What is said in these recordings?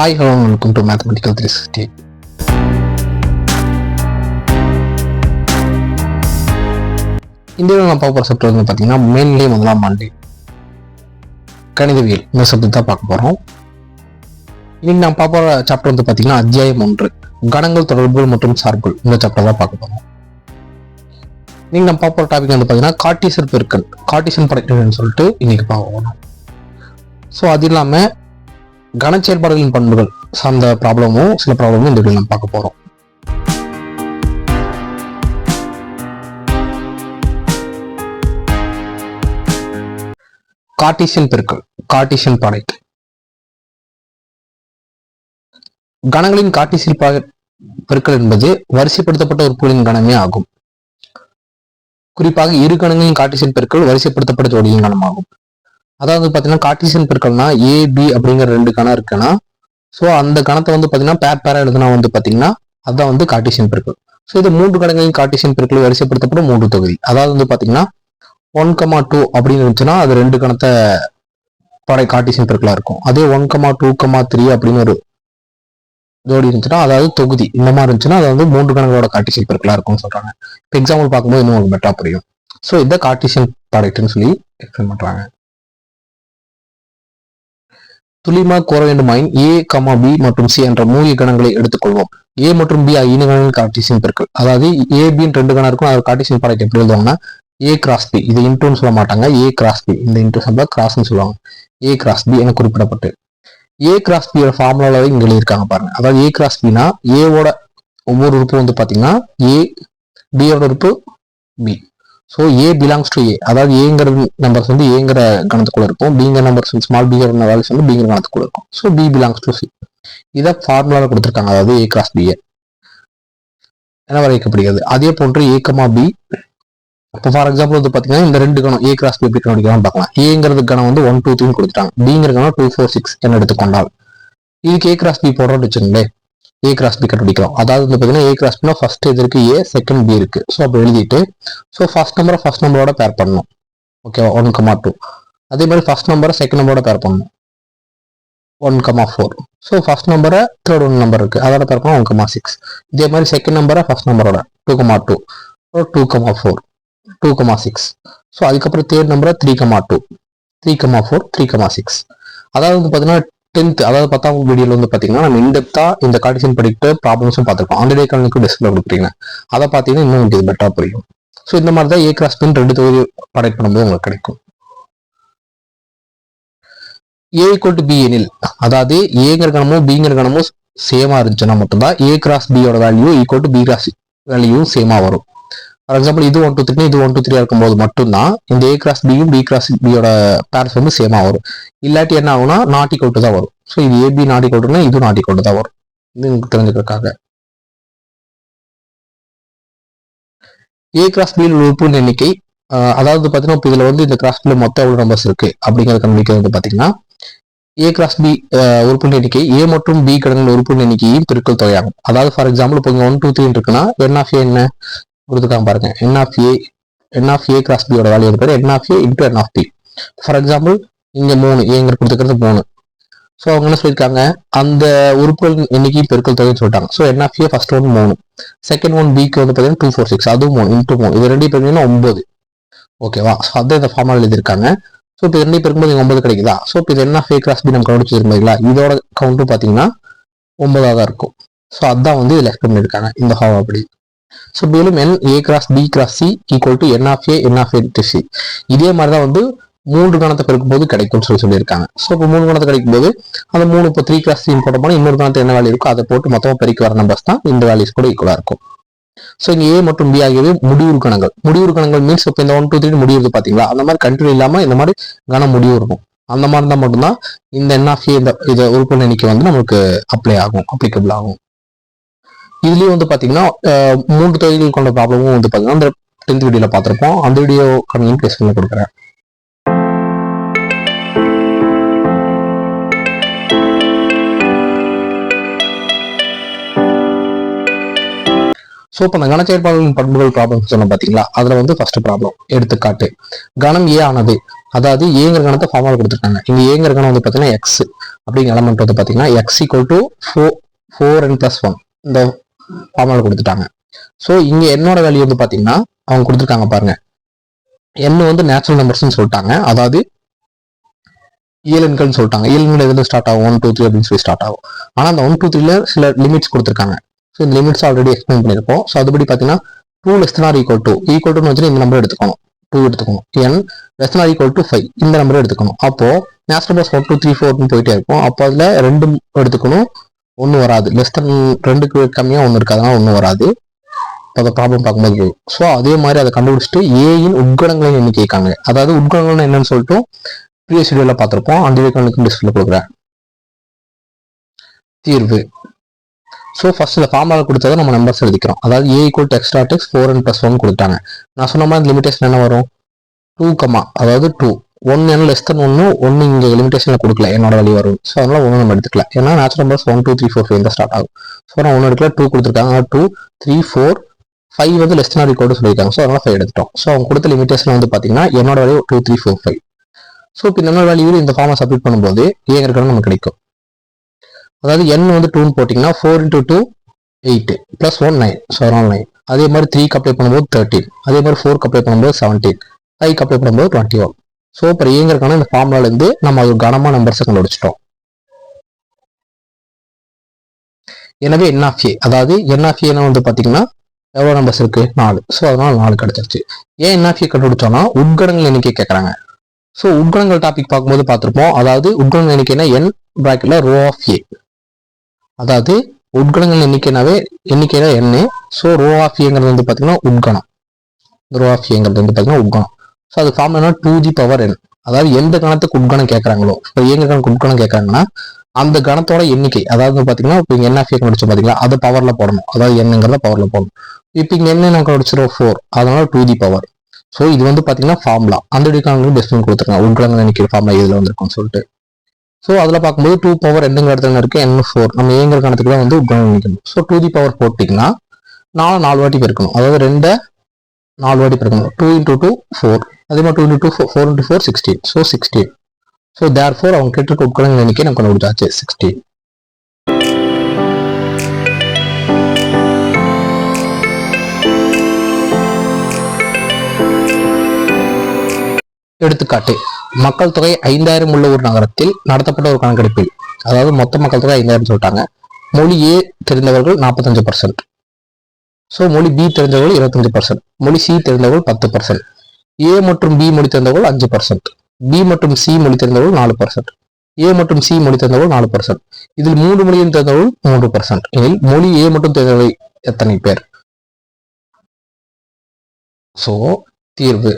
Hi hello welcome to mathematical three sixty இந்தியாவில் நான் பார்க்க போகிற சப்ஜெக்ட் வந்து பார்த்தீங்கன்னா மெயின்லி முதலாம் ஆண்டு கணிதவியல். இந்த சப்ஜெக்ட் தான் பார்க்க போகிறோம் இன்னைக்கு நான் பார்க்க போகிற சாப்டர் வந்து பார்த்தீங்கன்னா அத்தியாயம் ஒன்று. கணங்கள் தொடர்புகள் மற்றும் சார்புகள். இந்த சாப்டர் தான் பார்க்க போகிறோம் இன்னைக்கு நான் பார்க்க போகிற டாபிக் வந்து பார்த்தீங்கன்னா கார்டீசர் பெருக்கல். கார்டீசன் படைக்கணும்னு சொல்லிட்டு இன்னைக்கு பார்க்க போகணும் ஸோ அது இல்லாமல் கனச்செயல்பாடுகளின் பண்புகள் சார்ந்த ப்ராப்ளமும் சில ப்ராப்ளமும் இந்த வீடியோ நம்ம பார்க்க போகிறோம் கார்டீசியன் பெருக்கள் கார்டீசியன் ப்ராடக்ட் கணங்களின் கார்டீசியல் பெருக்கள் என்பது வரிசைப்படுத்தப்பட்ட உறுப்புகளின் கணமே ஆகும். குறிப்பாக இரு கணங்களின் கார்டீசியன் பெருக்கள் வரிசைப்படுத்தப்பட்ட ஜோடியின் கணமாகும். அதாவது பார்த்தீங்கன்னா கார்டிசியன் பெருக்கல்னா ஏபி அப்படிங்கிற ரெண்டு கணம் இருக்குன்னா ஸோ அந்த கணத்தை வந்து பார்த்தீங்கன்னா பேர் பேராக எழுதுனா வந்து பார்த்தீங்கன்னா அதான் வந்து கார்டிசியன் பெருக்கல். ஸோ இது மூன்று கணங்களையும் கார்டிசியன் பெருக்கல் வரிசைப்படுத்தப்படும் மூன்று தொகுதி. அதாவது வந்து பார்த்தீங்கன்னா ஒன் கமா டூ அப்படின்னு இருந்துச்சுன்னா அது ரெண்டு கணத்தை படை கார்டிசியன் பெருக்களாக இருக்கும். அதே one comma two comma three அப்படின்னு ஒரு ஜோடி இருந்துச்சுன்னா அதாவது தொகுதி இந்த மாதிரி இருந்துச்சுன்னா அது வந்து மூன்று கணங்களோட கார்டிசியன் பெருக்களாக இருக்கும்னு சொல்கிறாங்க இப்போ எக்ஸாம்பிள் பார்க்கும்போது இன்னும் உங்களுக்கு பெட்டராக புரியும். ஸோ இதை கார்டிசியன் ப்ராடக்ட்னு சொல்லி எக்ஸ்பிளைன் பண்ணுறாங்க துல்லியமாக கூற வேண்டுமாயின் ஏ கமா பி மற்றும் சி என்ற மூலிகை கணங்களை எடுத்துக்கொள்வோம். ஏ மற்றும் பி ஐந்து கணங்கள் கார்டீசியன் பெருக்கள் அதாவது ஏ பின்னு ரெண்டு கணம் இருக்கும். அது கார்டீசியன் ப்ராடக்ட் எப்படி எழுதுவாங்கன்னா ஏ கிராஸ் பி இது இன்டூன்னு சொல்ல மாட்டாங்க. ஏ கிராஸ் பி இந்த இன்ட்ரூ சம்பள கிராஸ்னு சொல்லுவாங்க. ஏ கிராஸ் பி என குறிப்பிடப்பட்டு. ஏ கிராஸ் பியோட ஃபார்முலாவை இங்க எழுதியிருக்காங்க பாருங்க. அதாவது ஏ கிராஸ் பினா ஏவோட ஒவ்வொரு உறுப்பு வந்து பாத்தீங்கன்னா ஏ பியோட உறுப்பு B so A belongs to A அதாவது ஏங்கிற நம்பர்ஸ் வந்து ஏங்கிற கணத்துக்குள்ள இருக்கும். பிங்கிற நம்பர்ஸ் வந்து ஸ்மால் பிங்கிற வேல்யூஸ் வந்து பிங்கிற கணத்துக்குள்ள இருக்கும். So B belongs to C இதை ஃபார்முலாவில் கொடுத்துருக்காங்க. அதாவது ஏ கிராஸ் பி என வரையறுக்கப்படுகிறது? அதே போன்று ஏ கமா பி இப்போ ஃபார் எக்ஸாம்பிள் வந்து பார்த்தீங்கன்னா இந்த ரெண்டு கணம் ஏ கிராஸ் பி எப்படி கண்டுபிடிக்கலாம் பார்க்கலாம். ஏங்கிறது கணம் வந்து ஒன் டூ த்ரீன்னு கொடுத்துட்டாங்க. பிங்கிற கணம் டூ ஃபோர் சிக்ஸ் என்ன எடுத்துக்கொண்டால். இதுக்கு ஏ கிராஸ் பி போடுறோம்னு வச்சுங்களேன் ஏ கிராஸ் பி கண்டுபிடிக்கிறோம் அதாவது வந்து பார்த்தீங்கன்னா ஏ கிராஸ் ஃபர்ஸ்ட் இது இருக்கு ஏ செகண்ட் பி இருக்கு. ஸோ அப்போ எழுதிட்டு ஸோ ஃபர்ஸ்ட் நம்பரை ஃபர்ஸ்ட் நம்பரோட பேர் பண்ணணும். ஓகேவா ஒன் கமா டூ அதே மாதிரி ஃபர்ஸ்ட் நம்பரை செகண்ட் நம்பரோட பேர் பண்ணணும். One comma four so first நம்பரை தேர்ட் ஒன் நம்பர் இருக்கு. அதோட பேர் பண்ணணும் ஒன் கமா சிக்ஸ் இதே மாதிரி செகண்ட் நம்பரை ஃபர்ஸ்ட் நம்பரோட two comma two two comma four two comma six so அதுக்கப்புறம் தேர்ட் நம்பரை three comma two three comma four three comma six அதாவது வந்து பார்த்தீங்கன்னா டென்த் அதாவது பத்தாம் வீடியோல வந்து பார்த்தீங்கன்னா நம்ம இன்டெப்தா இந்த கார்டிசன் படிக்கிட்டு ப்ராப்ளம்ஸும் பார்த்துருக்கோம். ஆல்ரெடி கணக்கு டிஸ்பிளே கொடுக்குறீங்க. அதை பார்த்தீங்கன்னா இன்னும் உங்களுக்கு பெட்டராக புரியும். ஸோ இந்த மாதிரி தான் ஏ கிராஸ் பின் ரெண்டு தொகுதி படைட் பண்ணும்போது உங்களுக்கு கிடைக்கும். ஏ ஈக்குவல் டு பி எனில் அதாவது ஏங்கிற கணமும் பிங்கிற கணமும் சேமா இருந்துச்சுன்னா மட்டும்தான் ஏ கிராஸ் பியோட value equal to B cross value சேமா வரும். ஃபார் எக்ஸாம்பிள் இது ஒன் டூ த்ரீ இது ஒன் டூ த்ரீயா இருக்கும்போது மட்டும்தான் இந்த ஏ கிராஸ் பியும் பி கிராஸ் பியோட பேர்ஸ் வந்து சேமா வரும். இல்லாட்டி என்ன ஆகும்னா நாட்டி ஈக்குவல் தான் வரும். ஸோ இது ஏபி நாட்டி ஈக்குவல் இது நாட்டி கோட்டு தான் வரும். இது உங்களுக்கு தெரிஞ்சுக்கிறதுக்காக. ஏ கிராஸ் பியில் உறுப்பு எண்ணிக்கை அதாவது பார்த்தீங்கன்னா இப்போ இதில் வந்து இந்த கிராஸ் பியில் மொத்தம் எவ்வளோ நம்பர்ஸ் இருக்கு அப்படிங்கிறத கண்டுபிடிக்கிறது வந்து பார்த்தீங்கன்னா ஏ கிராஸ் பி உறுப்பு எண்ணிக்கை ஏ மற்றும் பி கடன்கள் உறுப்பு எண்ணிக்கையும் பெருக்கல் தொகையாகும். அதாவது ஃபார் எக்ஸாம்பிள் இப்போ இங்கே ஒன் டூ த்ரீ இருக்குன்னா என் ஆஃப் ஏ என்ன? கொடுத்துருக்காங்க பாருங்க. N of A N of A cross பியோட வேல்யூ இருக்காரு N of A into N of B for example இங்கே மூணு ஏங்கிற கொடுத்துக்கிறது மூணு. ஸோ அவங்க என்ன சொல்லியிருக்காங்க? அந்த உறுப்புகள் எண்ணிக்கையும் பெருக்கல் தொகைன்னு சொல்லிட்டாங்க. So N of A first one மூணு. செகண்ட் ஒன் பிக்கு வந்து பார்த்தீங்கன்னா டூ ஃபோர் சிக்ஸ் அதுவும் மூணு இன்ட்டு மூணு. இது ரெண்டு பார்த்தீங்கன்னா ஒன்பது. ஓகேவா ஸோ அதான் இந்த ஃபார்மல் எழுதியிருக்காங்க. ஸோ இப்போ ரெண்டு பெருக்கும்போது ஒன்பது கிடைக்குதா? ஸோ இப்போ இது என்ன ஃபேக் கிராஸ் பி நம்ம கவனிச்சிருந்தீங்களா இதோட கவுண்ட்டும் பார்த்தீங்கன்னா ஒன்பதாக தான் இருக்கும். ஸோ அதான் வந்து இதில் எக்ஸ்பிளைன் பண்ணியிருக்காங்க. இந்த ஹாவ் அப்படி ஸோ மேலும் N A cross B cross C equal to N of A N of A to C இதே மாதிரி தான் வந்து மூன்று கணத்தை பெருக்கும் போது கிடைக்கும்னு சொல்லி சொல்லியிருக்காங்க. ஸோ இப்போ மூணு கணத்தை கிடைக்கும் போது அந்த மூணு இப்போ த்ரீ கிராஸ் சி போட்டோம்னா இன்னொரு கணத்தை என்ன வேல்யூ இருக்கோ அதை போட்டு மொத்தமாக பெருக்கி வர நம்பர்ஸ் தான் இந்த வேல்யூஸ் கூட ஈக்குவலாக இருக்கும். ஸோ இங்கே ஏ மற்றும் பி ஆகியவை முடிவுறு கணங்கள். முடிவுறு கணங்கள் மீன்ஸ் இப்போ இந்த ஒன் டூ த்ரீ முடிவுது பார்த்தீங்களா அந்த மாதிரி கண்டினியூ இல்லாமல் இந்த மாதிரி கணம் முடிவு இருக்கும் அந்த மாதிரி இருந்தால் மட்டும்தான் இந்த என் ஆஃப் ஏ இந்த இதை உறுப்பு எண்ணிக்கை வந்து நமக்கு அப்ளை ஆகும் அப்ளிகபிள் ஆகும். இதுலயும் வந்து பாத்தீங்கன்னா மூன்று தொகுதிகள் கொண்ட ப்ராப்ளமும் வந்து பாத்தீங்கன்னா அந்த டென்த் வீடியோல பாத்திருப்போம் அந்த வீடியோ கம்மியும் பேஸ் பண்ணி கொடுக்குறேன். ஸோ இப்போ அந்த கனச்செயற்பாடுகளின் பண்புகள் ப்ராப்ளம் சொன்ன பார்த்தீங்களா அதில் வந்து ஃபர்ஸ்ட் ப்ராப்ளம் எடுத்துக்காட்டு. கணம் ஏ ஆனது அதாவது ஏங்கிற கணத்தை ஃபார்மால் கொடுத்துருக்காங்க. இங்க ஏங்கிற கணம் வந்து பார்த்தீங்கன்னா எக்ஸ் அப்படிங்கிற எலமெண்ட் வந்து பார்த்தீங்கன்னா X equal to four four and plus one இந்த ஃபார்முலா கொடுத்துட்டாங்க. ஸோ இங்கே என்னோட வேல்யூ வந்து பார்த்தீங்கன்னா அவங்க கொடுத்துருக்காங்க பாருங்க. என்ன வந்து நேச்சுரல் நம்பர்ஸ்னு சொல்லிட்டாங்க. அதாவது இயலன்கள்னு சொல்லிட்டாங்க. இயலன்கள் எதுல ஸ்டார்ட் ஆகும்? ஒன் டூ த்ரீ அப்படின்னு சொல்லி ஸ்டார்ட் ஆகும். ஆனால் அந்த ஒன் டூ த்ரீல சில லிமிட்ஸ் கொடுத்துருக்காங்க. ஸோ இந்த லிமிட்ஸ் ஆல்ரெடி எக்ஸ்பிளைன் பண்ணியிருக்கோம். ஸோ அதுபடி பார்த்தீங்கன்னா two less or equal to equal டூன்னு வச்சுட்டு இந்த நம்பர் எடுத்துக்கணும். டூ எடுத்துக்கணும். N less or equal to five இந்த நம்பர் எடுத்துக்கணும். அப்போ நேஷனல் பஸ் ஒன் டூ த்ரீ ஃபோர்னு போயிட்டே இருக்கும். அப்போ அதில் ரெண்டு எடுத்துக்கணும். ஒன்றும் வராது. லெஸ் தென் ரெண்டுக்கு கம்மியாக ஒன்று இருக்கு. ஒன்றும் வராது. இப்போ அதை ப்ராப்ளம் பார்க்கும்போது ஸோ அதே மாதிரி அதை கண்டுபிடிச்சிட்டு ஏயின் உட்கணங்களின் எண்ணிக்கை கேட்காங்க. அதாவது உட்கணங்கள்னு என்னன்னு சொல்லிட்டு ப்ரீவியஸ் வீடியோவில் பார்த்துருப்போம். அந்த வீடியோக்கு டிஸ்பிளே கொடுக்குறேன். தீர்வு. ஸோ ஃபர்ஸ்ட் இந்த ஃபார்முலா கொடுத்ததை நம்ம நம்பர்ஸ் எழுதிக்கிறோம். அதாவது ஏ ஈக்குவல் டு எக்ஸ்ட்ரா டெக்ஸ் ஃபோர் அண்ட் ப்ளஸ் ஒன் கொடுத்தாங்க நான் சொன்ன மாதிரி லிமிடேஷன் என்ன வரும்? டூ கமா அதாவது டூ ஒன் என்ன லெஸ் தன் ஒன்று ஒன்று இங்கே லிமிடேஷனில் கொடுக்கல என்னோட வழி வரும். ஸோ அதனால் ஒன்று நம்ம எடுத்துக்கலாம் ஏன்னா natural numbers one two three four five தான் ஸ்டார்ட் ஆகும். ஸோ நான் ஒன்று எடுக்கல டூ கொடுத்துருக்காங்க. டூ த்ரீ ஃபோர் ஃபைவ் வந்து லெஸ் தன் ஈக்குவல் சொல்லியிருக்காங்க. ஸோ அதனால் ஃபைவ் எடுத்துட்டோம். ஸோ அவங்க கொடுத்த லிமிடேஷன் வந்து பார்த்தீங்கன்னா என்னோட வழி two three four five so இப்போ இந்த வேல்யூ இந்த ஃபார்மை சப்மிட் பண்ணும்போது ஏங்கிறது நமக்கு கிடைக்கும். அதாவது என் வந்து டூன்னு போட்டிங்கன்னா four into two eight plus one nine so அதனால் நைன் அதே மாதிரி த்ரீக்கு அப்ளை பண்ணும்போது தேர்ட்டீன் அதே மாதிரி ஃபோருக்கு அப்ளை பண்ணும்போது செவன்டீன் ஃபைவ்க்கு அப்ளை பண்ணும்போது டுவெண்ட்டி ஒன் ஸோ இப்போ ஏங்கிறக்கான இந்த ஃபார்முலாலேருந்து நம்ம அது கனமாக நம்பர்ஸை கண்டுபிடிச்சிட்டோம். எனவே என் ஆஃப் ஏ அதாவது என் ஆஃப் ஏன்னா வந்து பார்த்தீங்கன்னா எவ்வளோ நம்பர்ஸ் இருக்கு? நாலு. ஸோ அதனால நாலு கிடைச்சிருச்சு. ஏன் என் ஆஃப் ஏ கண்டுபிடிச்சோம்னா உட்கணங்கள் எண்ணிக்கை கேட்குறாங்க ஸோ உட்கணங்கள் டாபிக் பார்க்கும்போது பார்த்துருப்போம். அதாவது உட்கணங்கள் எண்ணிக்கைனா என் ப்ராக்கெட்ல ரோ ஆஃப் ஏ அதாவது உட்கணங்கள் எண்ணிக்கைனாவே எண்ணிக்கையில என்ன ஸோ ரோ ஆஃப் ஏங்கிறது வந்து பார்த்தீங்கன்னா உட்கணம். ரோ ஆஃப் ஏங்கிறது வந்து பார்த்தீங்கன்னா உட்கணம். ஸோ அது form two the power N அதாவது எந்த கணத்துக்கு உட்கணம் கேட்குறாங்களோ இப்போ ஏங்க கணக்கு உட்கணம் கேட்குறாங்கன்னா அந்த கணத்தோட எண்ணிக்கை அதாவது பார்த்தீங்கன்னா இப்போ இங்கே என்ன ஃபேக் முடிச்சோம் பார்த்தீங்களா அதை பவரில் போடணும். அதாவது என்னங்கிறத பவரில் போடணும். இப்போ இங்கே என்ன நம்ம கடிச்சிரும் ஃபோர் அதனால டூ தி பவர் ஸோ இது வந்து பார்த்தீங்கன்னா ஃபார்முலா அந்த டிகாங்க பெஸ்ட் கொடுத்துருக்காங்க. உட்கணங்கள் நினைக்கிற ஃபார்முலா இதில் வந்திருக்கும்னு சொல்லிட்டு. ஸோ அதில் பார்க்கும்போது டூ பவர் ரெண்டுங்கிற இடத்துல இருக்கு? என் ஃபோர் நம்ம ஏங்கிற கணத்துக்கு தான் வந்து உட்கணம் நிற்கணும் ஸோ டூ தி பவர் போட்டிங்கன்னா நாலு நாலு வாட்டி பெருக்கணும். அதாவது ரெண்டை நாலு வாட்டி பெருக்கணும் டூ இன்டூ டூ ஃபோர் அதே மாதிரி two into two four into four sixteen so sixteen so therefore அவங்க கேட்டிருக்க உட்கணங்கள் எண்ணிக்கை நம்ம கண்டுபிடிச்சாச்சு. சிக்ஸ்டீன் எடுத்துக்காட்டு மக்கள் தொகை ஐந்தாயிரம் உள்ள ஒரு நகரத்தில் நடத்தப்பட்ட ஒரு கணக்கெடுப்பில் அதாவது மொத்த மக்கள் தொகை ஐந்தாயிரம் சொல்லிட்டாங்க மொழியே தெரிந்தவர்கள் நாற்பத்தஞ்சு பர்சன்ட் ஸோ மொழி பி தெரிந்தவர்கள் இருபத்தஞ்சு பர்சன்ட் மொழி சி தெரிந்தவர்கள் பத்து பர்சன்ட் ஏ மற்றும் பி மொழி தெரிந்தவர்கள் அஞ்சு பர்சன்ட் பி மற்றும் சி மொழி தெரிந்தவர்கள் நாலு பர்சன்ட் ஏ மற்றும் சி மொழி தெரிந்தவர்கள் நாலு பர்சன்ட் இதில் மூன்று மொழியும் தெரிந்தவர்கள் மூன்று பர்சன்ட் எனில் மொழி ஏ மட்டும் தெரிந்தவர்கள் எத்தனை பேர்? ஸோ தீர்வு.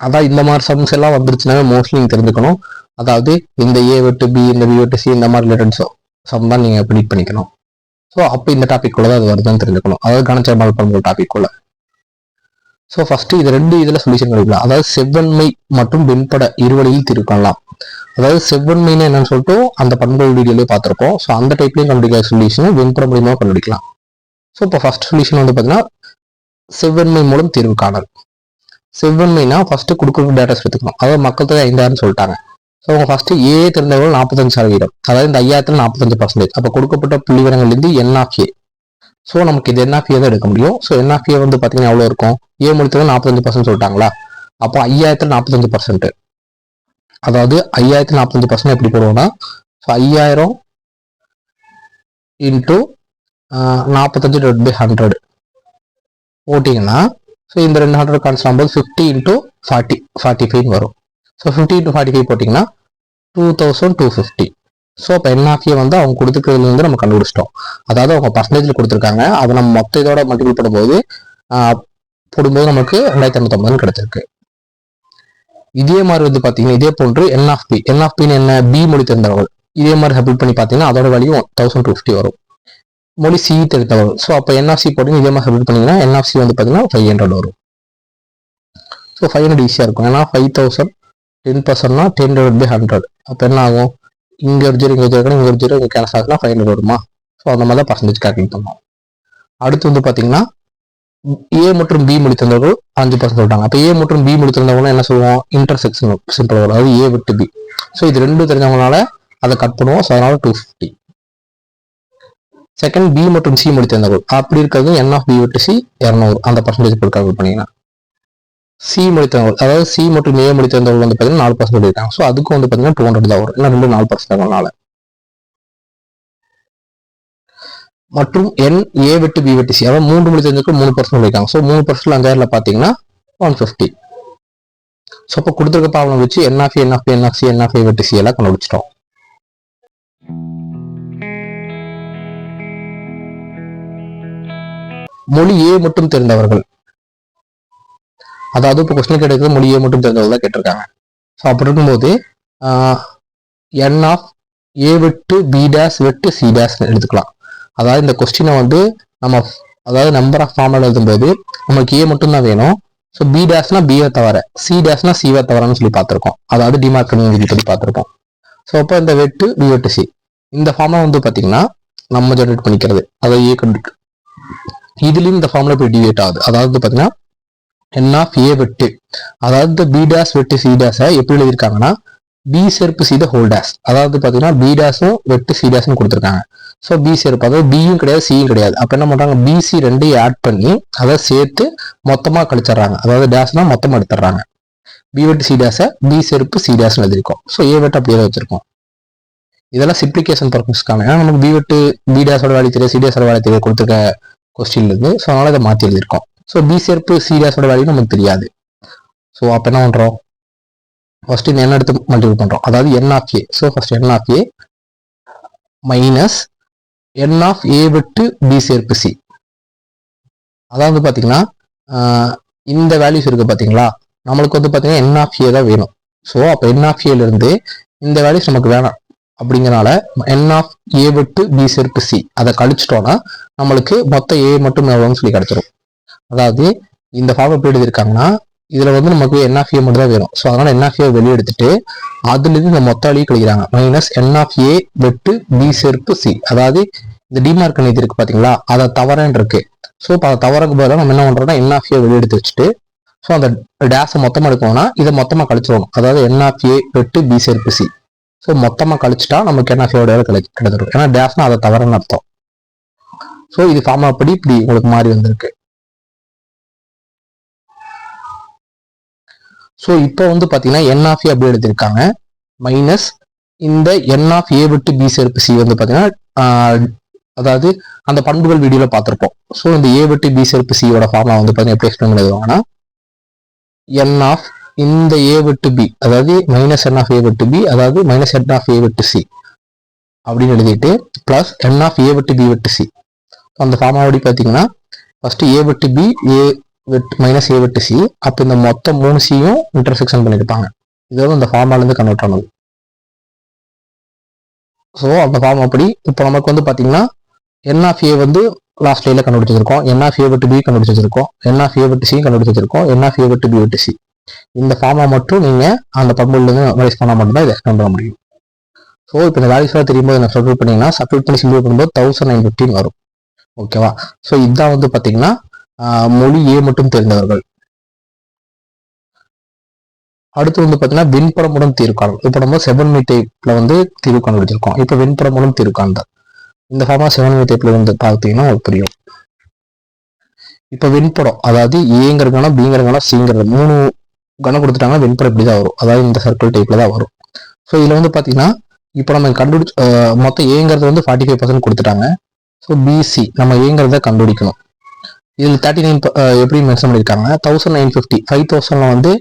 அதான் இந்த மாதிரி சம்ஸ் எல்லாம் வந்துருச்சுனாவே மோஸ்ட்லி நீங்கள் தெரிஞ்சுக்கணும். அதாவது இந்த ஏ விட்டு பி இந்த பி விட்டு சி இந்த மாதிரி ரிலேட்டட் சம் தான் நீங்கள் ப்ரிடிக் பண்ணிக்கணும். ஸோ அப்போ இந்த டாபிக் குள்ள தான் அது வருதுன்னு தெரிஞ்சுக்கணும். அதாவது கணச்சரமால் பண்ணுற டாபிக் குள்ள ஸோ ஃபர்ஸ்ட் இது ரெண்டு இதுல சொல்யூஷன் கிடைக்கலாம் அதாவது செவ்வன்மை மற்றும் வெண்பட இருவழியில் தீர்வு காணலாம். அதாவது செவ்வன்மைன்னு என்னன்னு சொல்லிட்டு அந்த பண்புகள் வீடியோலயே பார்த்துருப்போம். ஸோ அந்த டைப்லயும் கண்டுபிடிக்கிற சொல்யூஷன் வெண்பட மூலியமா கண்டுபிடிக்கலாம். ஸோ இப்போ ஃபர்ஸ்ட் சொல்யூஷன் வந்து பார்த்தீங்கன்னா செவ்வன்மை மூலம் தீர்வு காணல். செவ்வன்மைனா ஃபர்ஸ்ட் கொடுக்குற டேட்டாஸ் எடுத்துக்கணும். அதாவது மக்கள் தொகை ஐந்தாயிரம் சொல்லிட்டாங்க. ஸோ அவங்க ஃபர்ஸ்ட் ஏ தெரிந்தவர்கள் நாற்பத்தஞ்சு சதவீதம். அதாவது இந்த ஐயாயிரத்துல நாற்பத்தஞ்சு பர்சன்டேஜ் அப்போ கொடுக்கப்பட்ட புள்ளிவரங்கள்லேருந்து என்ஆஃப்ஏ ஸோ நமக்கு இது என்ஆஃப்ஏ தான் எடுக்க முடியும். ஸோ என்ஆஃப்ஏ வந்து பார்த்தீங்கன்னா எவ்வளோ இருக்கும்? ஏ முடித்தவங்க நாற்பத்தஞ்சு பர்சன்ட் சொல்லிட்டாங்களா? அப்போ ஐயாயிரத்துல நாற்பத்தஞ்சு பர்சன்ட் அதாவது ஐயாயிரத்துல நாற்பத்தஞ்சு பர்சன்ட் எப்படி போடுவோம்னா ஸோ ஐயாயிரம் இன்ட்டு நாற்பத்தஞ்சு டிவைட் பை ஹண்ட்ரட் போட்டிங்கன்னா ஸோ இந்த ரெண்டு ஹண்ட்ரட் கான்சல் ஆகும்போது fifty into forty forty five வரும். So fifty to forty five போட்டிங்கன்னா two thousand two fifty so இப்போ என்ஆர்பியை வந்து அவங்க கொடுத்துக்கிறதுல வந்து நம்ம கண்டுபிடிச்சிட்டோம். அதாவது அவங்க பர்சன்டேஜில் கொடுத்துருக்காங்க. அதை நம்ம மொத்த இதோட மல்டிபிள் பண்ணும்போது போடும்போது நமக்கு ரெண்டாயிரத்தி இரநூத்தம்பதுன்னு கிடைச்சிருக்கு. இதே மாதிரி வந்து பார்த்தீங்கன்னா இதே போன்று என்ஆஃபி என்ஆஃபின்னு என்ன? பி மொழி தெரிந்தவர்கள். இதே மாதிரி சப்மிட் பண்ணி பார்த்தீங்கன்னா அதோட வேல்யூ தௌசண்ட் டூ ஃபிஃப்டி வரும். மொழி சி தெரிந்தவர்கள். ஸோ அப்போ என்ஆர்சி போட்டிங்க இதே மாதிரி சப்மிட் பண்ணிங்கன்னா என்ஆர்சி வந்து பார்த்தீங்கன்னா ஃபைவ் ஹண்ட்ரட் வரும். ஸோ ஃபைவ் ஹண்ட்ரட் ஈஸியாக இருக்கும். ஏன்னா ஃபைவ் தௌசண்ட் டென் பர்சன்ட்னா டென் டிவைட் பை ஹண்ட்ரட் அப்போ என்ன ஆகும்? இங்கே ஒரு ஜீரோ இங்கே ஒரு ஜீரோ இங்கே ஒரு ஜீரோ இங்கே கேன்சல் ஆகுனா ஃபைவ் ஹண்ட்ரட் வருமா? ஸோ அந்த மாதிரி தான் பர்சன்டேஜ் கால்குலேட் பண்ணுவோம். அடுத்து வந்து பார்த்தீங்கன்னா ஏ மற்றும் பி முடித்திருந்தவர்கள் அஞ்சு பர்சன்ட் சொல்லிட்டாங்க. அப்போ ஏ மற்றும் பி முடித்திருந்தவங்க என்ன சொல்லுவோம்? இன்டர்செக்ஷன் சிம்பிள் வரும் அதாவது ஏ விட்டு பி ஸோ இது ரெண்டும் தெரிஞ்சவங்களால அதை கட் பண்ணுவோம். ஸோ அதனால டூ ஃபிஃப்டி செகண்ட் பி மற்றும் சி முடித்திருந்தவர்கள் அப்படி இருக்கிறது என் ஆஃப் பி விட்டு சி இரநூறு. அந்த பர்சன்டேஜ் போட்டு கால்குலேட் பண்ணிங்கன்னா. சி முடித்தவர்கள் அதாவது சி மற்றும் ஏ மொழி முடித்திருந்தவர்கள் வந்து பார்த்தீங்கன்னா நாலு பர்சன்ட் இருக்காங்க. ஸோ அதுக்கும் வந்து பார்த்தீங்கன்னா டூ ஹண்ட்ரட் தான் வரும். இல்லை ரெண்டு நாலு பர்சன்ட் மற்றும் என் ஏ வெட்டு பி வெட்டு சி அதாவது மூன்று மொழி தெரிஞ்சுக்கு மூணு பர்சன்ட் இருக்காங்க. ஸோ மூணு பர்சன்ட் அஞ்சாயிரம்ல பார்த்தீங்கன்னா ஒன் ஃபிஃப்டி ஸோ அப்போ கொடுத்துருக்க ப்ராப்ளம் வச்சு N of N of N of C N of A வெட்டு சி எல்லாம் கண்டுபிடிச்சிட்டோம். மொழி ஏ மட்டும் தெரிந்தவர்கள். அதாவது இப்போ கொஸ்டின் கேட்டிருக்கிறது மொழியை மட்டும் தெரிஞ்சவங்க தான் கேட்டிருக்காங்க. ஸோ அப்படி இருக்கும்போது என் ஆஃப் ஏ விட்டு பி டேஸ் விட்டு சி டேஸ் எடுத்துக்கலாம். அதாவது இந்த கொஸ்டினை வந்து நம்ம அதாவது நம்பர் ஆஃப் ஃபார்மில் எழுதும்போது நமக்கு ஏ மட்டும் தான் வேணும். ஸோ பி டேஸ்னா பிஏ தவிர சி டேஸ்னா சிவை தவிரன்னு சொல்லி பார்த்துருக்கோம். அதாவது டிமார்க்கனிங் விதி சொல்லி பார்த்துருக்கோம். ஸோ அப்போ இந்த வெட்டு பி வெட்டு சி இந்த ஃபார்மில் வந்து பார்த்தீங்கன்னா நம்ம ஜென்ரேட் பண்ணிக்கிறது. அதை ஏ கண்டு இதுலேயும் இந்த ஃபார்மில் போய் டிவேட் ஆகுது. அதாவது பார்த்தீங்கன்னா என் ஆஃப் ஏ வெட்டு. அதாவது பி டேஸ் வெட்டு சி டேஸை எப்படி எழுதியிருக்காங்கன்னா பி சேர்ப்பு சி த ஹோல் டேஸ் அதாவது பார்த்தீங்கன்னா பி டேஸும் வெட்டு சி டேஸும் கொடுத்துருக்காங்க. ஸோ பி சேர்ப்பு அதாவது பியும் கிடையாது சியும் கிடையாது. அப்போ என்ன பண்ணுறாங்க பிசி ரெண்டையும் ஆட் பண்ணி அதை சேர்த்து மொத்தமாக கழிச்சிடுறாங்க. அதாவது டேஸ்னால் மொத்தமாக எடுத்துடுறாங்க. பி வெட்டு சி டேஸை பி செருப்பு சி டேஸ்னு எழுதிருக்கோம் ஸோ ஏ வெட்டு அப்படியே தான் வச்சிருக்கோம். இதெல்லாம் சிப்ளிகேஷன் பர்பஸ்க்கான ஏன்னா நமக்கு பி வெட்டு பி டேஸோட வேலை தெரியாது சி டேஸோட வேலை தெரியாது கொடுத்துருக்க கொஸ்டின்லேருந்து ஸோ அதனால் இதை மாற்றி எழுதியிருக்கோம். ஸோ பி சேர்ப்பு சீரியாஸோட வேல்யூ நமக்கு தெரியாது. ஸோ அப்போ என்ன பண்ணுறோம் ஃபர்ஸ்ட் இந்த எண்ணெய் எடுத்து மல்டிபிள் பண்ணுறோம் அதாவது N of A so first N of A minus N of A விட்டு பி சேர்ப்பு சி அதாவது பார்த்தீங்கன்னா இந்த வேல்யூஸ் இருக்குது பார்த்தீங்களா நம்மளுக்கு வந்து பார்த்தீங்கன்னா என் ஆஃப் ஏ தான் வேணும். ஸோ அப்போ என் ஆஃப் ஏலேருந்து இந்த வேல்யூஸ் நமக்கு வேணாம். அப்படிங்கறனால என் ஆஃப் ஏ விட்டு பி சேர்ப்பு சி அதை கழிச்சிட்டோன்னா நம்மளுக்கு மொத்த ஏ மட்டும் எவ்வளோன்னு சொல்லி கிடச்சிரும். அதாவது இந்த ஃபார்ம் எப்படி எழுதியிருக்காங்கன்னா இதில் வந்து நமக்கு என்ஆஃப்ஏ மட்டும் தான் வேணும். ஸோ அதனால் என்ஆஃப்ஏ வெளியே எடுத்துட்டு அதுலேருந்து இந்த மொத்த அழியை கழிக்கிறாங்க. மைனஸ் என்ஆஃப்ஏ வெட்டு பி சேர்ப்பு சி அதாவது இந்த டிமார்க் இது இருக்கு பார்த்தீங்களா அதை தவறன்னு இருக்கு. ஸோ இப்போ அதை தவறக்கு பதிலாக நம்ம என்ன பண்ணுறோம்னா என்ஆஃப்ஏ வெளியே எடுத்து வச்சுட்டு ஸோ அந்த டேஸை மொத்தமாக எடுக்கணும்னா இதை மொத்தமாக கழிச்சிடணும். அதாவது என்ஆஃப்ஏ வெட்டு பி சேர்ப்பு சி ஸோ மொத்தமாக கழிச்சிட்டா நமக்கு என் ஆஃப் ஏட கிடை கிடைச்சிடும் ஏன்னா டேஸ்னா அதை தவறன்னு அர்த்தம். ஸோ இது ஃபார்ம் அப்படி இப்படி உங்களுக்கு மாறி வந்திருக்கு. ஸோ இப்போ வந்து பார்த்தீங்கன்னா என் ஆஃப் ஏ அப்படி எடுத்திருக்காங்க மைனஸ் இந்த என் ஆஃப் ஏ விட்டு பி சேர்ப்பு சி வந்து பார்த்தீங்கன்னா அதாவது அந்த பண்புகள் வீடியோவில் பார்த்துருப்போம் ஸோ இந்த ஏ விட்டு பி சேர்ப்பு சியோட ஃபார்முலா வந்து பார்த்தீங்கன்னா எப்படி எக்ஸ்பிளைன் பண்ணிடுவாங்கன்னா என் ஆஃப் இந்த ஏ விட்டு பி அதாவது மைனஸ் என் ஆஃப் ஏ விட்டு பி அதாவது மைனஸ் என் ஆஃப் ஏ விட்டு சி அப்படின்னு எழுதிட்டு ப்ளஸ் என் ஆஃப் ஏ விட்டு பி விட்டு சி அந்த ஃபார்முலா படி பார்த்தீங்கன்னா ஃபர்ஸ்ட் ஏ விட்டு B A with minus A விட்டு சி அப்போ இந்த மொத்த மூணு சியும் இன்டர்செக்ஷன் பண்ணியிருப்பாங்க இது வந்து அந்த கன்வெர்ட் ஆனது ஸோ அந்த ஃபார்ம் அப்படி இப்போ நமக்கு வந்து பார்த்தீங்கன்னா என் ஆஃப் ஏ வந்து லாஸ்ட் டேல கண்டுபிடிச்சிருக்கோம். என் ஆஃப் ஏ விட்டு பி கண்டுபிடிச்சிருக்கோம். என் ஆஃப் ஏ விட்டு சி கண்டுபிடிச்சு வச்சிருக்கோம் என் ஆஃப் ஏ விட்டு பி விட்டு சி இந்த ஃபார்மை மட்டும் நீங்கள் அந்த பம்புலேருந்து மெமரைஸ் பண்ணால் மட்டும்தான் இதை எக்ஸ்பிளைன் பண்ண முடியும். ஸோ இப்போ இந்த வேல்யூஸ்லாம் தெரியும்போது என்ன சப்மிட் பண்ணிங்கன்னா சப்மிட் பண்ணி சிம்பிள் பண்ணும்போது தௌசண்ட் நைன் ஃபிஃப்டின் வரும். ஓகேவா ஸோ இதுதான் வந்து பார்த்தீங்கன்னா ஆஹ், மொழி ஏ மட்டும் தெரிந்தவர்கள். அடுத்து வந்து பார்த்தீங்கன்னா வெண்படமுடன் தீர்க்காணல். இப்போ நம்ம செவன் மீ டைப்ல வந்து தீர்வு கண்டுபிடிச்சிருக்கோம் இப்போ வெண்படமுடன் தீர்வு தான். இந்த ஃபார்மா செவன் மீ டைப்ல வந்து பார்த்தீங்கன்னா உங்களுக்கு புரியும். இப்போ வெண்படம் அதாவது ஏங்கிற கணம் பிங்கிற கணம் சிங்கிறது மூணு கணம் கொடுத்துட்டாங்கன்னா வெண்படம் இப்படி தான் வரும். அதாவது இந்த சர்க்கிள் டைப்ல தான் வரும். ஸோ இதில் வந்து பார்த்தீங்கன்னா இப்போ நம்ம கண்டுபிடிச்ச மொத்தம் ஏங்கிறது வந்து ஃபார்ட்டி ஃபைவ் பர்சன்ட் கொடுத்துட்டாங்க ஸோ பிசி நம்ம ஏங்கிறத கண்டுபிடிக்கணும். இதில் தேர்ட்டி நைன் எப்படி மென்ஷன் பண்ணியிருக்காங்க தௌசண்ட் நைன் ஃபிஃப்டி ஃபைவ் தௌசண்ட்ல வந்து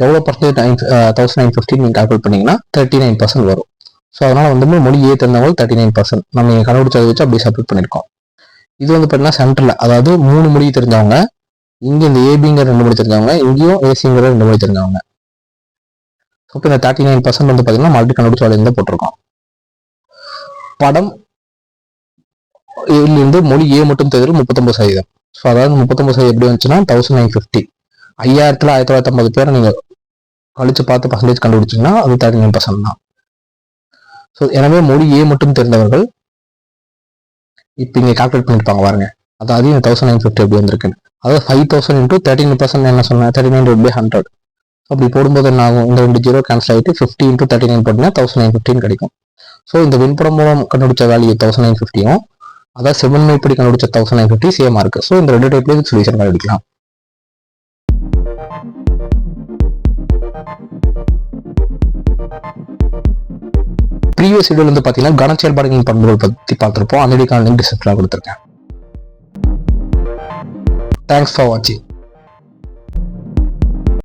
எவ்வளோ percentage nine thousand nine fifty நீங்கள் கால்குலேட் பண்ணீங்கன்னா தேர்ட்டி நைன் பர்சன்ட் வரும். ஸோ அதனால் வந்து மொழி ஏ தேர்ட்டி நைன் பர்சன்ட் நம்ம நீங்கள் கண்டுபிடிச்சதை வச்சு அப்படியே சப்மிட் பண்ணியிருக்கோம் இது வந்து பார்த்தீங்கன்னா சென்டரில் அதாவது மூணு மொழி தெரிஞ்சவங்க இங்கே இந்த ஏபிங்கிற ரெண்டு மொழி தெரிஞ்சவங்க இங்கேயும் ஏசிங்கிற ரெண்டு மொழி தெரிஞ்சவங்க. ஸோ இப்போ இந்த தேர்ட்டி நைன் பர்சன்ட் வந்து பார்த்தீங்கன்னா மல்டி கண்டுபிடிச்ச வேலையில போட்டிருக்கோம். படம் இருந்து மொழி ஏ மட்டும் தெரிஞ்சது முப்பத்தொன்பது சதவீதம். ஸோ அதாவது முப்பத்தொன்பது சதவீதம் எப்படி வந்துச்சுன்னா தௌசண்ட் நைன் ஃபிஃப்டி ஐயாயிரத்துல ஆயிரத்தி தொள்ளாயிரத்தி ஐம்பது பேரை நீங்க கழிச்சு பார்த்து பர்சன்டேஜ் கண்டுபிடிச்சிங்கன்னா அது தேர்ட்டி நைன் பர்சன்ட் தான். ஸோ எனவே மொழி ஏ மட்டும் தெரிந்தவர்கள் இப்போ இங்கே கால்குலேட் பண்ணிருப்பாங்க பாருங்க. அதாவது இந்த தௌசண்ட் நைன் ஃபிஃப்டி எப்படி வந்திருக்குன்னு. அதாவது five thousand into thirteen percent என்ன சொன்னேன் தேர்ட்டி நைன் பை ஹண்ட்ரட் அப்படி போடும்போது என்ன ஆகும்? இந்த ரெண்டு ஜீரோ கேன்சல் ஆகிட்டு ஃபிஃப்டி இன்ட்டு தேர்ட்டி நைன் போட்டிங்கன்னா தௌசண்ட் நைன் ஃபிஃப்டின் கிடைக்கும். ஸோ இந்த விண்படம் மூலம் கண்டுபிடிச்ச வேல்யூ தௌசண்ட் நைன் ஃபிஃப்டியும் அதான் செவன் மைப்படி கண்டுபிடிச்ச தௌசண்ட் நைன் ஃபிஃப்டி சேமாக இருக்கு ஸோ இந்த ரெண்டு டைப்லேயும் சொல்யூஷன் கண்டுபிடிக்கலாம். ப்ரீவியஸ் வீடியோல வந்து பார்த்தீங்கன்னா கனச்செயல்பாடுகளின் பண்புகள் பற்றி பார்த்துருப்போம். அந்த வீடியோக்கான லிங்க் டிஸ்கிரிப்ஷனில் கொடுத்துருக்கேன். தேங்க்ஸ் ஃபார் வாட்சிங்